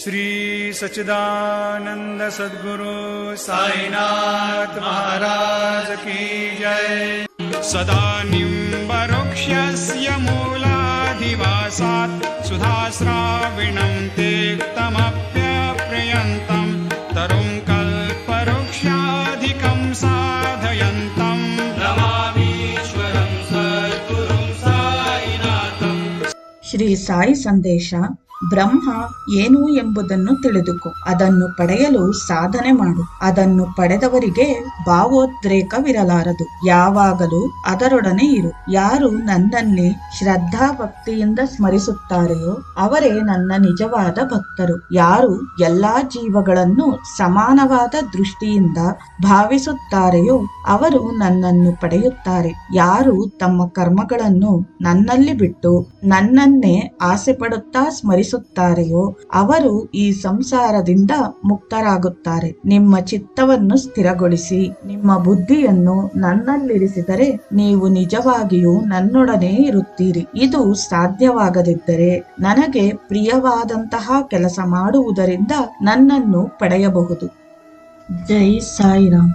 श्री सचिदानंद सद्गुरु साईनाथ महाराज की जय। सदा निम्बरुक्षस्य मूलाधिवासात् सुधास्राविणं तेक्तमप्यप्रियन्तं तरुं कल्पवृक्षाधिकं साधयन्तम् नमामीश्वरं सद्गुरुं साईनाथम्। श्री साई संदेशा ಬ್ರಹ್ಮ ಏನು ಎಂಬುದನ್ನು ತಿಳಿದುಕೊ. ಅದನ್ನು ಪಡೆಯಲು ಸಾಧನೆ ಮಾಡು. ಅದನ್ನು ಪಡೆದವರಿಗೆ ಭಾವೋದ್ರೇಕವಿರಲಾರದು. ಯಾವಾಗಲೂ ಅದರೊಡನೆ ಇರು. ಯಾರು ನನ್ನನ್ನೇ ಶ್ರದ್ಧಾ ಭಕ್ತಿಯಿಂದ ಸ್ಮರಿಸುತ್ತಾರೆಯೋ ಅವರೇ ನನ್ನ ನಿಜವಾದ ಭಕ್ತರು. ಯಾರು ಎಲ್ಲಾ ಜೀವಗಳನ್ನು ಸಮಾನವಾದ ದೃಷ್ಟಿಯಿಂದ ಭಾವಿಸುತ್ತಾರೆಯೋ ಅವರು ನನ್ನನ್ನು ಪಡೆಯುತ್ತಾರೆ. ಯಾರು ತಮ್ಮ ಕರ್ಮಗಳನ್ನು ನನ್ನಲ್ಲಿ ಬಿಟ್ಟು ನನ್ನನ್ನೇ ಆಸೆ ಪಡುತ್ತಾ ಸ್ಮರಿಸುತ್ತಾರೆಯೋ ಅವರು ಈ ಸಂಸಾರದಿಂದ ಮುಕ್ತರಾಗುತ್ತಾರೆ. ನಿಮ್ಮ ಚಿತ್ತವನ್ನು ಸ್ಥಿರಗೊಳಿಸಿ, ನಿಮ್ಮ ಬುದ್ಧಿಯನ್ನು ನನ್ನಲ್ಲಿರಿಸಿದರೆ ನೀವು ನಿಜವಾಗಿಯೂ ನನ್ನೊಡನೆ ಇರುತ್ತೀರಿ. ಇದು ಸಾಧ್ಯವಾಗದಿದ್ದರೆ ನನಗೆ ಪ್ರಿಯವಾದಂತಹ ಕೆಲಸ ಮಾಡುವುದರಿಂದ ನನ್ನನ್ನು ಪಡೆಯಬಹುದು. ಜೈ ಸಾಯಿರಾಮ್